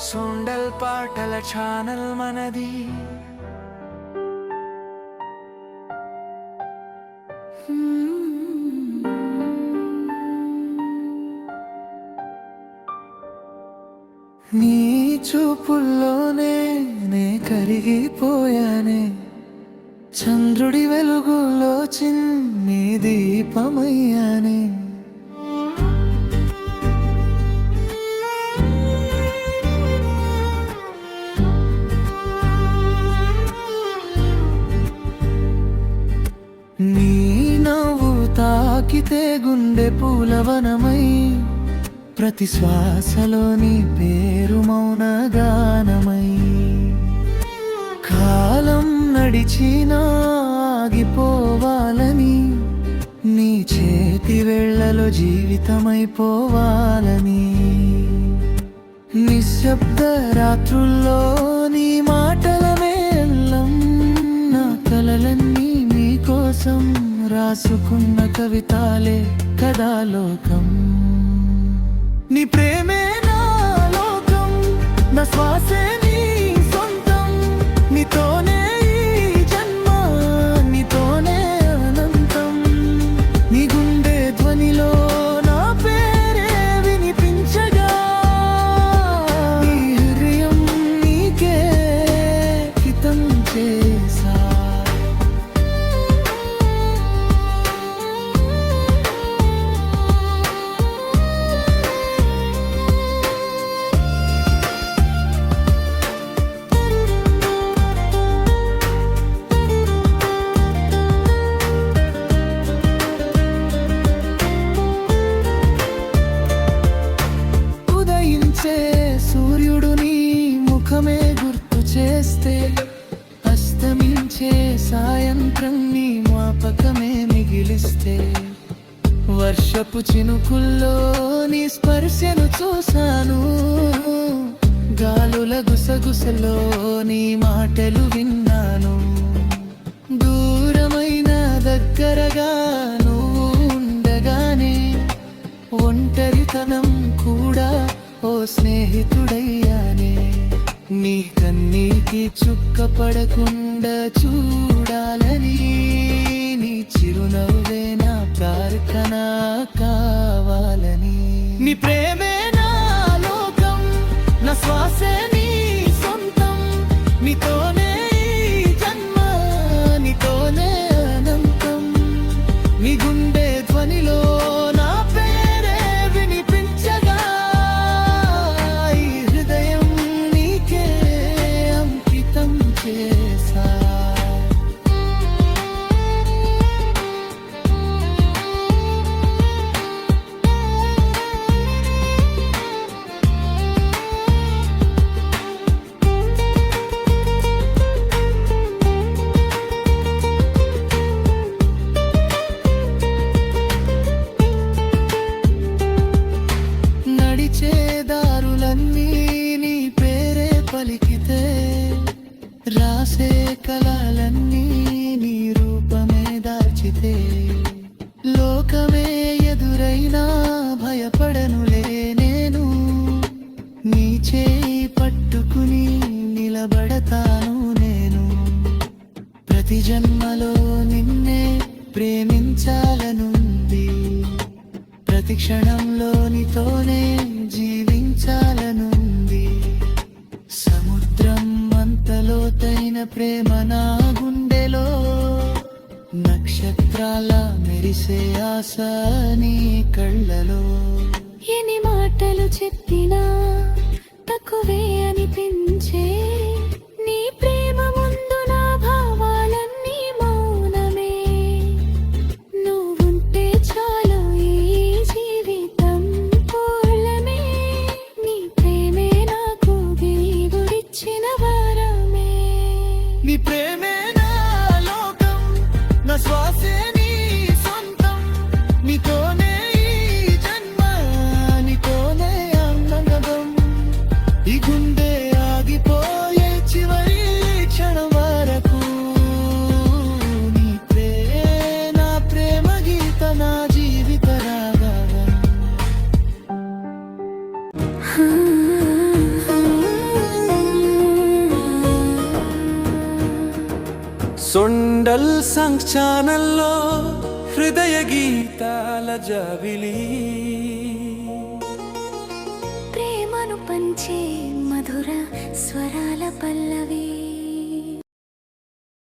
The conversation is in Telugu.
సుండల్ పాటల ఛానల్ మనది. నీ చూపుల్లోనే నే కరిగిపోయానే. చంద్రుడి వెలుగులో చిన్ని దీపమయ్యానే. తాకితే గుండె పూలవనమై ప్రతి శ్వాసలోని పేరు మౌన గానమై కాలం నడిచినా ఆగిపోవాలని నీ చేతి వెళ్ళలో జీవితమైపోవాలని. నిశ్శబ్ద రాత్రుల్లో నీ మాటల మేళ్ళం నా కలలన్నీ మీకోసం రాసుకున్న కవితాలే కదా లోకం నీ ప్రేమే నా లోకం నా శ్వాసే నీ సొంతం నీతో సూర్యుడు నీ ముఖమే గుర్తు చేస్తే అస్తమించే సాయంత్రం నీ మాపకమే మిగిలిస్తే వర్షపు చినుకుల్లో నీ స్పర్శను చూశాను. గాలుల గుసగుసలో నీ మాటలు విన్నాను. దూరమైన దగ్గరగా నువ్వు ఉండగానే ఒంటరితనం ఓ స్నేహితుడయ్యానే నీ కన్నీకి చుక్క పడకుండా చూడాలని నీ చిరునవ్వే నా ప్రార్థన కావాలని. నీ ప్రేమే నా లోకం నా శ్వాసే నీ సొంతం నీతోనే పలికితే రాసే కళలన్నీ నీ రూపమే దాచితే. లోకమే ఎదురైనా భయపడనులే నేను. నీ చేయి పట్టుకుని నిలబడతాను నేను. ప్రతి జన్మలో నిన్నే ప్రేమించాలనుంది. ప్రతి క్షణంలోనితోనే ప్రేమ నా గుండెలో నక్షత్రాల మెరిసే ఆశ నీ కళ్ళలో. ఎన్ని మాటలు చెప్పినా తక్కువే అనిపించే నీ సొండల్ సంగ్ ఛానల్లో హృదయ గీతాల జావిలి ప్రేమను పంచే మధుర స్వరాల పల్లవి.